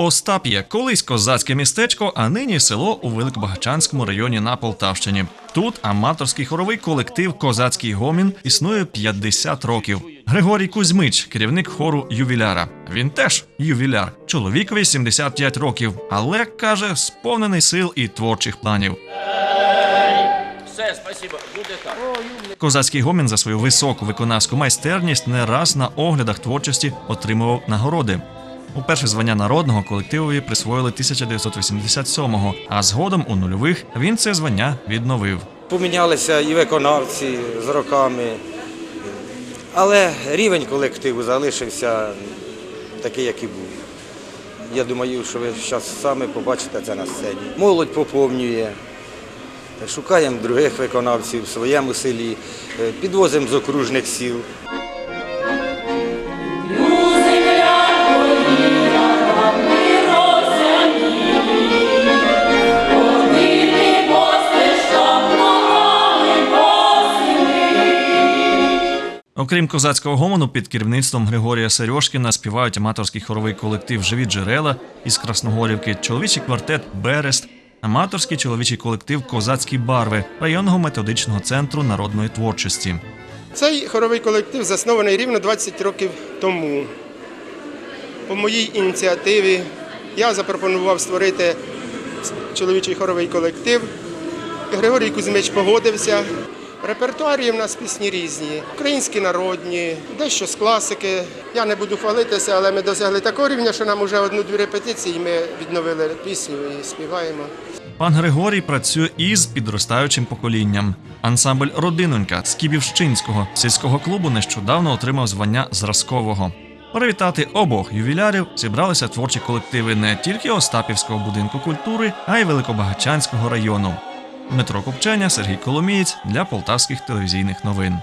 Остап'є колись козацьке містечко, а нині село у Великобагачанському районі на Полтавщині. Тут аматорський хоровий колектив Козацький гомін існує 50 років. Григорій Кузьмич, керівник хору ювіляра. Він теж ювіляр. Чоловікові 75 років, але каже, сповнений сил і творчих планів. Все, спасибо, буде так. Козацький гомін за свою високу виконавську майстерність не раз на оглядах творчості отримував нагороди. Уперше звання народного колективові присвоїли 1987-го, а згодом у нульових він це звання відновив. Помінялися і виконавці з роками, але рівень колективу залишився такий, як і був. Я думаю, що ви зараз саме побачите це на сцені. Молодь поповнює, шукаємо других виконавців в своєму селі, е, підвозимо з окружних сіл. Окрім козацького гомону, під керівництвом Григорія Серьошкіна співають аматорський хоровий колектив Живі джерела із Красногорівки, чоловічий квартет Берест, аматорський чоловічий колектив Козацькі барви районного методичного центру народної творчості. Цей хоровий колектив заснований рівно 20 років тому. По моїй ініціативі я запропонував створити чоловічий хоровий колектив. Григорій Кузьмич погодився. В репертуарі в нас пісні різні, українські народні, дещо з класики. Я не буду хвалитися, але ми досягли такого рівня, що нам вже одну-дві репетиції, і ми відновили пісню і співаємо. Пан Григорій працює із підростаючим поколінням. Ансамбль Родинонька з Кібівщинського сільського клубу нещодавно отримав звання зразкового. Привітати обох ювілярів зібралися творчі колективи не тільки Остапівського будинку культури, а й Великобагачанського району. Дмитро Купченя, Сергій Коломієць для полтавських телевізійних новин.